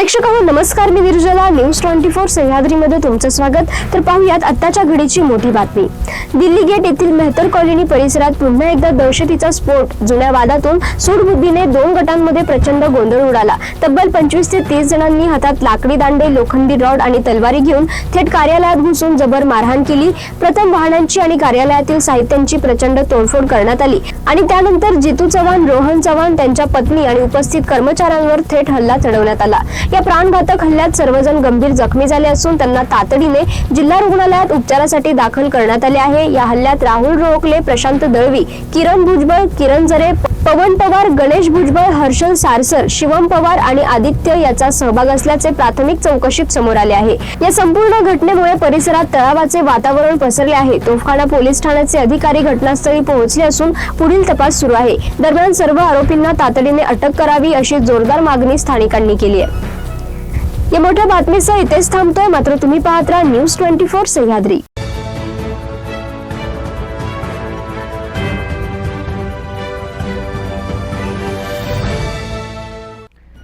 प्रेक्षक हो नमस्कार मी निर्जला. न्यूज ट्वेंटी फोर सह्याद्रीमध्ये तुमचं स्वागत. तर पाहूयात आत्ताच्या घडीची मोठी बातमी. दिल्ली गेट येथील मेहतर कॉलनी परिसरात पुन्हा एकदा दहशतीचा स्फोट. जुन्या वादातून सूडबुद्धीने दोन गटांमध्ये प्रचंड गोंधळ उडाला. तब्बल पंचवीस ते तीस जणांनी हातात लाकडी दांडे लोखंडी रॉड आणि तलवारी घेऊन थेट कार्यालयात घुसून जबर मारहाण केली. प्रथम वाहनांची आणि कार्यालयातील साहित्यांची प्रचंड तोडफोड करण्यात आली. आणि त्यानंतर जितू चव्हाण रोहन चव्हाण त्यांच्या पत्नी आणि उपस्थित कर्मचाऱ्यांवर थेट हल्ला चढवण्यात आला. या प्राणघातक हल्ल्यात सर्वजण गंभीर जखमी झाले असून त्यांना तातडीने जिल्हा रुग्णालयात उपचारासाठी दाखल करण्यात आले आहे. या हल्ल्यात राहुल रोहकले प्रशांत दळवी किरण भुजबळ किरण जरे पवन पवार गणेश भुजबळ हर्षल सारसर शिवम पवार आणि आदित्य याचा सहभाग असल्याचे प्राथमिक चौकशीत समोर आले आहे. या संपूर्ण घटनेमुळे परिसरात तळावाचे वातावरण पसरले आहे. तोफखाना पोलीस ठाण्याचे अधिकारी घटनास्थळी पोहोचले असून पुढील तपास सुरू आहे. दरम्यान सर्व आरोपींना तातडीने अटक करावी अशी जोरदार मागणी स्थानिकांनी केली आहे. या मोठ्या बातमीसह इथेच थांबतोय. मात्र तुम्ही पाहत राहा न्यूज ट्वेंटी फोर सह्याद्री